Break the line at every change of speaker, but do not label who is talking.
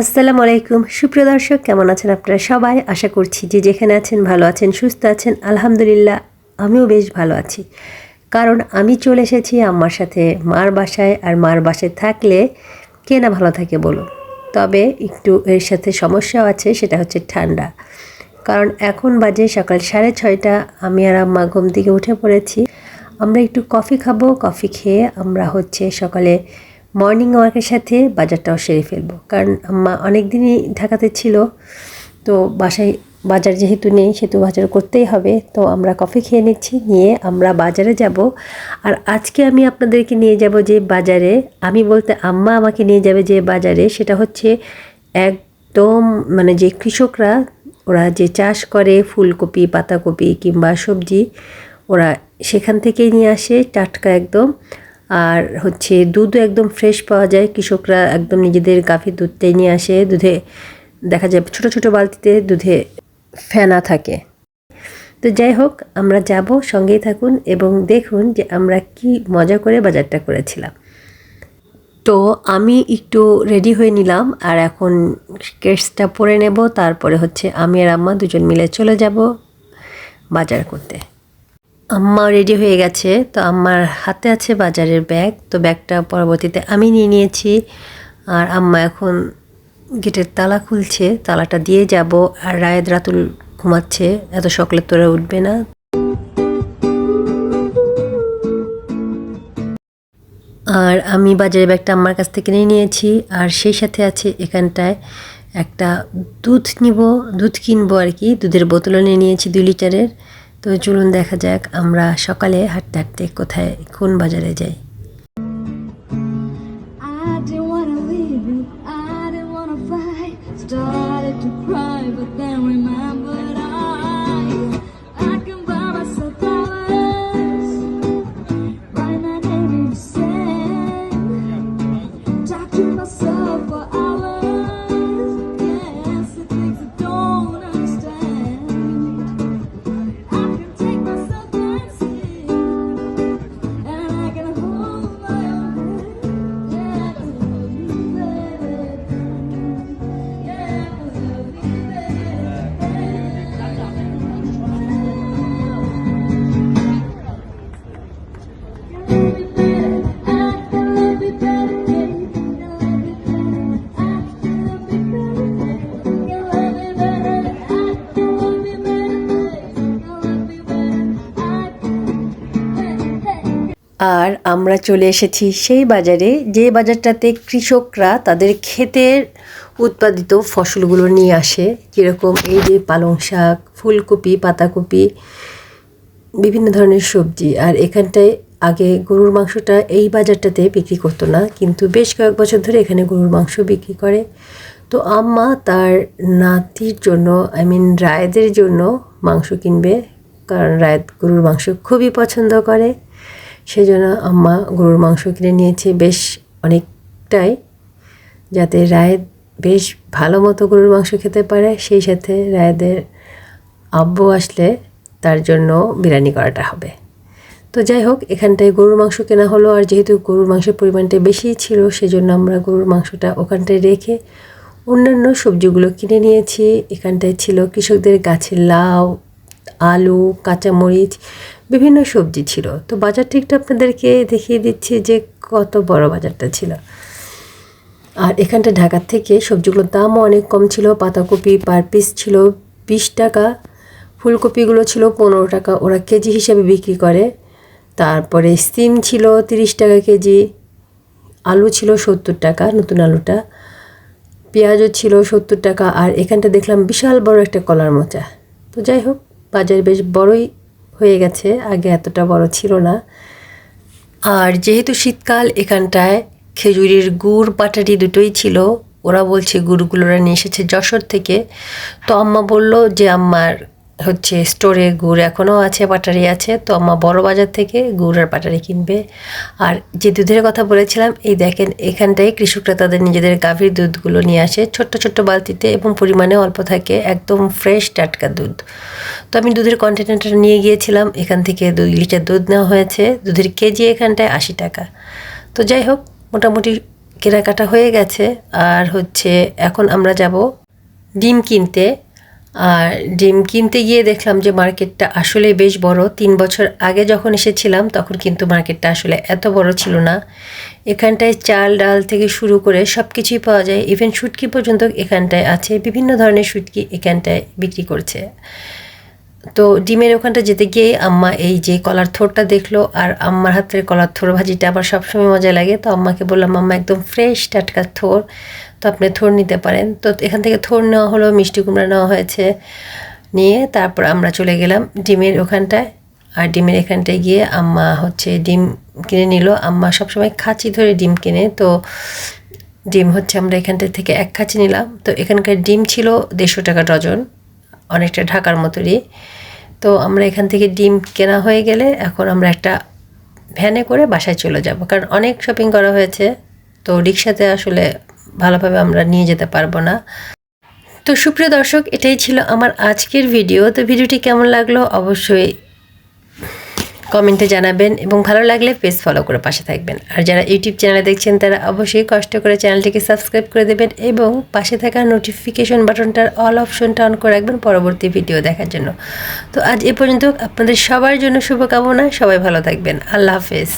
আসসালামু আলাইকুম। সুপ্রিয় দর্শক, কেমন আছেন আপনারা সবাই? আশা করছি যে যেখানে আছেন, ভালো আছেন, সুস্থ আছেন। আলহামদুলিল্লাহ, আমিও বেশ ভালো আছি। কারণ আমি চলে এসেছি আম্মার সাথে মার বাসায়, আর মার বাসায় থাকলে কে না ভালো থাকে বলুন। তবে একটু এর সাথে সমস্যাও আছে, সেটা হচ্ছে ঠান্ডা। কারণ এখন বাজে সকাল সাড়ে ছয়টা, আমি আর আম্মা ঘুম থেকে উঠে পড়েছি। আমরা একটু কফি খাব, কফি খেয়ে আমরা হচ্ছে সকালে মর্নিং ওয়ার্কের সাথে বাজারটাও সেরে ফেলব। কারণ আম্মা অনেক দিনই ঢাকাতে ছিল, তো বাসায় বাজার যেহেতু নেই, সেহেতু বাজার করতেই হবে। তো আমরা কফি খেয়ে নিচ্ছি, নিয়ে আমরা বাজারে যাব। আর আজকে আমি আপনাদেরকে নিয়ে যাব যে বাজারে, আমি বলতে আম্মা আমাকে নিয়ে যাবে যে বাজারে, সেটা হচ্ছে একদম মানে যে কৃষকরা, ওরা যে চাষ করে ফুলকপি, পাতাকপি কিংবা সবজি, ওরা সেখান থেকেই নিয়ে আসে, টাটকা একদম। আর হচ্ছে দুধও একদম ফ্রেশ পাওয়া যায়। কৃষকরা একদম নিজেদের গাভীর দুধটাই নিয়ে আসে। দুধে দেখা যায় ছোট ছোট বালতিতে দুধে ফেনা থাকে। তো যাই হোক, আমরা যাব, সঙ্গেই থাকুন এবং দেখুন যে আমরা কি মজা করে বাজারটা করেছিলাম। তো আমি একটু রেডি হয়ে নিলাম আর এখন কেটসটা পরে নেব। তারপরে হচ্ছে আমি আর আম্মা দুজন মিলে চলে যাব বাজার করতে। আম্মা রেডি হয়ে গেছে, তো আম্মার হাতে আছে বাজারের ব্যাগ তো ব্যাগটা পরবর্তীতে আমি নিয়ে নিয়েছি। আর আম্মা এখন গেটের তালা খুলছে, তালাটা দিয়ে যাব। আর রায়েদ রাতুল ঘুমাচ্ছে, এত সকালে তোরা উঠবে না। আর আমি বাজারের ব্যাগটা আম্মার কাছ থেকে নিয়ে নিয়েছি। আর সেই সাথে আছে এখানটায় একটা দুধ নিব, দুধ কিনবো আর কি, দুধের বোতলও নিয়ে নিয়েছি দুই লিটারের। তো চলুন দেখা যাক আমরা সকালে হাঁটতে হাঁটতে কোথায় কোন বাজারে যাই। আর আমরা চলে এসেছি সেই বাজারে, যে বাজারটাতে কৃষকরা তাদের ক্ষেতের উৎপাদিত ফসলগুলো নিয়ে আসে, যেরকম এই যে পালং শাক, ফুলকপি, পাতাকপি, বিভিন্ন ধরনের সবজি। আর এখানটায় আগে গরুর মাংসটা এই বাজারটাতে বিক্রি করতো না, কিন্তু বেশ কয়েক বছর ধরে এখানে গরুর মাংস বিক্রি করে। তো আম্মা তার নাতির জন্য আই মিন রায়দের জন্য মাংস কিনবে, কারণ রায়ত গরুর মাংস খুবই পছন্দ করে। সেজন্য আম্মা গরুর মাংস কিনে নিয়েছে বেশ অনেকটাই, যাতে রায়েদ বেশ ভালো মতো গরুর মাংস খেতে পারে। সেই সাথে রায়দের আব্বু আসলে তার জন্য বিরিয়ানি করাটা হবে। তো যাই হোক, এখানটায় গরুর মাংস কেনা হলো। আর যেহেতু গরুর মাংসের পরিমাণটা বেশি ছিল, সেজন্য আমরা গরুর মাংসটা ওখানটায় রেখে অন্যান্য সবজিগুলো কিনে নিয়েছি। এখানটায় ছিল কৃষকদের গাছের লাউ আলু, কাঁচামরিচ, বিভিন্ন সবজি ছিল। তো বাজারটা একটু আপনাদেরকে দেখিয়ে দিচ্ছি যে কত বড় বাজারটা ছিল। আর এখানটা ঢাকার থেকে সবজিগুলোর দামও অনেক কম ছিল। পাতাকপি পার পিস ছিল বিশ টাকা, ফুলকপিগুলো ছিল পনেরো টাকা। ওরা কেজি হিসাবে বিক্রি করে। তারপরে সিম ছিল তিরিশ টাকা কেজি, আলু ছিল সত্তর টাকা, নতুন আলুটা। পেঁয়াজও ছিল সত্তর টাকা। আর এখানটা দেখলাম বিশাল বড় একটা কলার মোচা। তো যাই হোক বাজার বেশ বড়ই হয়ে গেছে, আগে এতটা বড় ছিল না। আর যেহেতু শীতকাল, এখানটায় খেজুরির গুড় পাটারি দুটোই ছিল। ওরা বলছে গুড়গুলোরা নিয়ে এসেছে যশোর থেকে। তো আম্মা বলল যে, আম্মার হচ্ছে স্টোরে গুড় এখনও আছে পাটারি আছে, তো আম্মা বড় বাজার থেকে গুড় আর পাটারি কিনবে। আর যে দুধের কথা বলেছিলাম, এই দেখেন এখানটায় কৃষকরা তাদের নিজেদের গাভীর দুধগুলো নিয়ে আসে, ছোট্ট ছোট্ট বালতিতে এবং পরিমাণে অল্প থাকে, একদম ফ্রেশ টাটকা দুধ। তো আমি দুধের কন্টেনারটা নিয়ে গিয়েছিলাম, এখান থেকে দুই লিটার দুধ নেওয়া হয়েছে, দুধের কেজি এখানটায় আশি টাকা। তো যাই হোক, মোটামুটি কেনাকাটা হয়ে গেছে, আর হচ্ছে এখন আমরা যাব ডিম কিনতে। আর ডিম কিনতে গিয়ে দেখলাম যে মার্কেটটা আসলে বেশ বড়। তিন বছর আগে যখন এসেছিলাম, তখন কিন্তু মার্কেটটা আসলে এত বড় ছিল না। এখানটায় চাল, ডাল থেকে শুরু করে সব কিছুই পাওয়া যায়। ইভেন শুটকি পর্যন্ত এখানটায় আছে। বিভিন্ন ধরনের সুটকি এখানটায় বিক্রি করছে। তো ডিমের ওখানটা যেতে গিয়ে আম্মা এই যে কলার থোরটা দেখল, আর আম্মার হাতের কলার থোর, ভাজিটা আবার সবসময় মজা লাগে। তো আম্মাকে বললাম, আম্মা, একদম ফ্রেশ টাটকা থোর, তো আপনি থোর নিতে পারেন। তো এখান থেকে থোর নেওয়া হলো, মিষ্টি কুমড়া নেওয়া হয়েছে নিয়ে, তারপর আমরা চলে গেলাম ডিমের ওখানটায়। আর ডিমের এখানটায় গিয়ে আম্মা হচ্ছে ডিম কিনে নিল। আম্মা সবসময় খাঁচি ধরে ডিম কিনে, তো ডিম হচ্ছে আমরা এখানটা থেকে এক খাঁচি নিলাম। তো এখানকার ডিম ছিল দেড়শো টাকা ডজন। অনেকটা ঢাকার মতোরই। তো আমরা এখান থেকে ডিম কেনা হয়ে গেলে এখন আমরা একটা ভ্যানে করে বাসায় চলে যাব। কারণ অনেক শপিং করা হয়েছে, তো রিক্সাতে আসলে ভালোভাবে আমরা নিয়ে যেতে পারব না। তো সুপ্রিয় দর্শক, এটাই ছিল আমার আজকের ভিডিও তো ভিডিওটি কেমন লাগল? অবশ্যই কমেন্টে জানাবেন এবং ভালো লাগলে পেজ ফলো করে পাশে থাকবেন। আর যারা ইউটিউব চ্যানেলে দেখছেন, তারা অবশ্যই কষ্ট করে চ্যানেলটিকে সাবস্ক্রাইব করে দেবেন এবং পাশে থাকা নোটিফিকেশন বাটনটার অল অপশনটা অন করে রাখবেন পরবর্তী ভিডিও দেখার জন্য। তো আজ এ পর্যন্ত আপনাদের সবার জন্য শুভকামনা। সবাই ভালো থাকবেন। আল্লাহ হাফেজ।